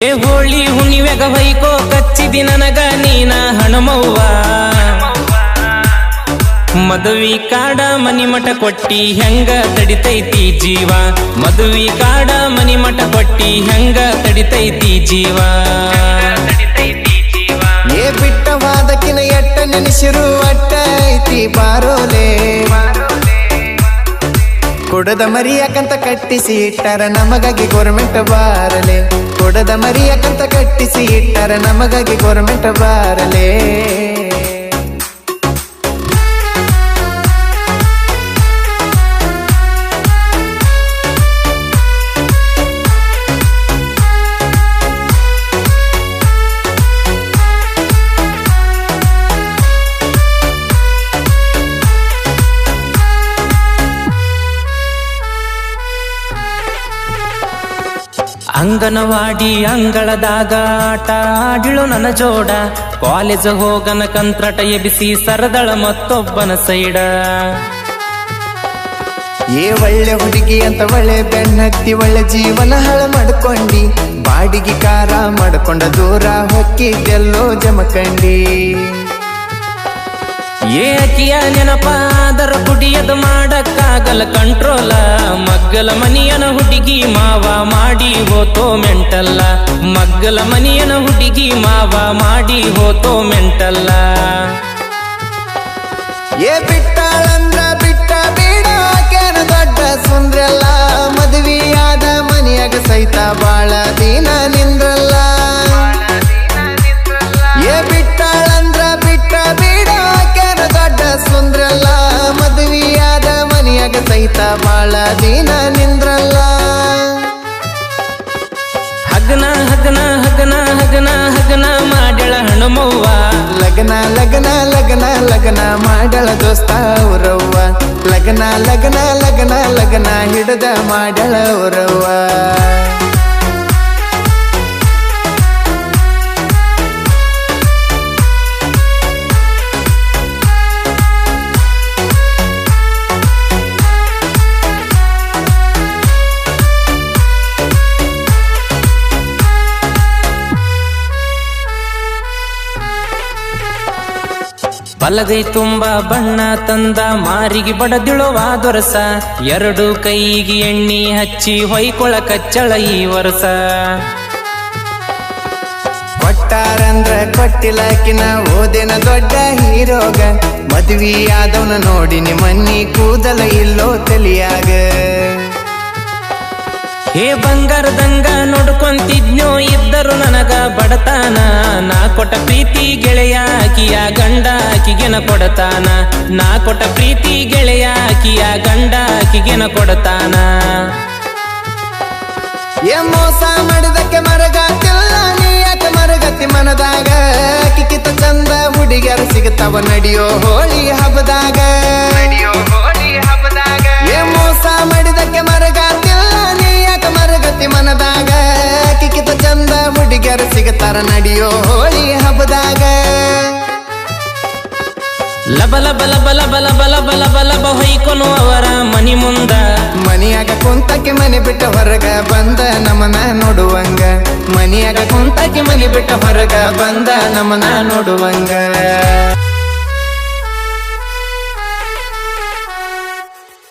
ಏ ಹೋಳಿ ಹುಣ್ಣಿವೆಗ ಹೊಯ್ಕೋ, ಕಚ್ಚಿದಿ ನನಗ ನೀನ ಹಣಮವ್ವ. ಮದುವಿ ಕಾಡ ಮನಿ ಮಠ ಕೊಟ್ಟಿ ಹೆಂಗ ತಡಿತೈತಿ ಜೀವ? ಮದುವಿ ಕಾಡ ಮನಿ ಮಠ ಕೊಟ್ಟಿ ಹೆಂಗ ತಡಿತೈತಿ ಜೀವ? ಏ ಬಿಟ್ಟವಾದಕಿನ ಎಟ್ಟ ನೆನೆಸಿರು ಅಟ್ಟ ಐತಿ ಕೊಡದ ಮರಿಯಾಕಂತ ಕಟ್ಟಿಸಿ, ಇಟ್ಟಾರ ನಮಗಾಗಿ ಗೋರ್ಮೆಂಟ್ ಬಾರಲೆ. ಕೊಡದ ಮರಿಯಕಂತ ಕಟ್ಟಿಸಿ ಇಟ್ಟರೆ ನಮಗಾಗಿ ಗೋರ್ಮೆಂಟ್ ಬಾರಲೆ ಅಂಗನವಾಡಿ ಅಂಗಳದಾಗ ಆಟ ಆಡಿಳು ನನ್ನ ಜೋಡ. ಕಾಲೇಜ್ ಹೋಗನ ಕಂತ್ರಟ ಎಬಿಸಿ ಸರದಳ ಮತ್ತೊಬ್ಬನ ಸೈಡ. ಏ ಒಳ್ಳೆ ಹುಡುಗಿ ಅಂತ ಒಳ್ಳೆ ಬೆನ್ನತ್ತಿ, ಒಳ್ಳೆ ಜೀವನ ಹಳ ಮಾಡ್ಕೊಂಡಿ. ಬಾಡಿಗೆ ಕಾರ ಮಾಡ್ಕೊಂಡ ದೂರ ಹೊಕ್ಕಿದ್ದೆಲ್ಲೋ ಜಮಕಂಡಿ ಏಕಿಯ ನೆನಪಾದರ ಕುಡಿಯದು ಮಾಡಕ್ಕಾಗಲ್ಲ ಕಂಟ್ರೋಲ ಮಗ್ಗಲ ಮನಿಯನ ಹುಡುಗಿ ಮಾವ ಮಾಡಿ ಹೋತೋ ಮೆಂಟಲ್ಲ. ಮಗ್ಗಲ ಮನಿಯನ ಹುಡುಗಿ ಮಾವ ಮಾಡಿ ಹೋತೋ ಮೆಂಟಲ್ಲ. ಏ ಬಿಟ್ಟಾಳಂದ್ರ ಬಿಟ್ಟ ಬೇಡ ಕೆನ ದೊಡ್ಡ ಸುಂದ್ರಲ್ಲ. ಮದುವೆಯಾದ ಮನೆಯಾಗ ಸಹಿತ ಬಾಳ ದಿನ ಬಾಳ ದಿನ ನಿಂದ್ರಲ್ಲ ಹಗನ ಹಗನ ಹಗನ ಹಗನ ಹಗನ ಮಾಡ್ಯಳ ಹಣಮವ್ವ ಲಗ್ನ ಲಗ್ನ ಲಗ್ನ ಲಗ್ನ ಮಾಡಳ ದೋಸ್ತ ಅವ್ರವ್ವ ಲಗ್ನ ಲಗ್ನ ಲಗ್ನ ಲಗ್ನ ಹಿಡ್ದ ಮಾಡಳ ಅವ್ರವ್ವ ಬಲಗೈ ತುಂಬ ಬಣ್ಣ ತಂದ ಮಾರಿಗೆ ಬಡದಿಳುವ ದೊರಸ. ಎರಡು ಕೈಗೆ ಎಣ್ಣಿ ಹಚ್ಚಿ ಹೊಯ್ಕೊಳ ಕಚ್ಚಳ ಈ ವರ್ಷ ಕೊಟ್ಟಾರಂದ್ರ ಕೊಟ್ಟಿಲಕಿನ ಓದಿನ ದೊಡ್ಡ ಹೀರೋಗ. ಮದ್ವಿ ಆದವನ ನೋಡಿ ಮನ್ನಿ ಕೂದಲ ಇಲ್ಲೋ ತಲಿಯಾಗ. ಹೇ ಬಂಗಾರದಂಗ ನೋಡ್ಕೊಂತಿದ್ನೋ ಇದ್ದರು ನನಗ ಬಡತಾನ. ನಾ ಕೊಟ್ಟ ಪ್ರೀತಿ ಗೆಳೆಯ ಆಕಿಯ ಗಂಡ ಆಕಿಗೆನ ಕೊಡತಾನ. ನಾ ಕೊಟ್ಟ ಪ್ರೀತಿ ಗೆಳೆಯ ಆಕಿಯ ಗಂಡ ಆಕಿಗೆನ ಕೊಡತಾನ. ಏ ಮೋಸ ಮಾಡಿದಕ್ಕೆ ಮರಗಾತಿಲ್ಲ, ನೀ ಯಾಕೆ ಮರಗತಿ ಮನದಾಗ? ಕಿಕ್ಕಿತ ಚಂದ ಹುಡುಗಿಯರು ಸಿಗುತ್ತವ, ನಡಿಯೋ ಹೋಳಿ ಹಬ್ಬದಾಗ. ಲಬ ಲಬ ಲಬ ಲಬ ಲಬ ಲಬ ಲಬ ಲಬ ಹೊಯ್ಕೊನು ಅವರ ಮನಿ ಮುಂದ ಮನಿಯಾಗ ಕುಂತಕ್ಕೆ ಮನೆ ಬಿಟ್ಟ ಹೊರಗ ಬಂದ ನಮನ ನೋಡುವಂಗ ಮನಿಯಾಗ ಕುಂತಕ್ಕೆ ಮನೆ ಬಿಟ್ಟ ಹೊರಗ ಬಂದ ನಮನ ನೋಡುವಂಗ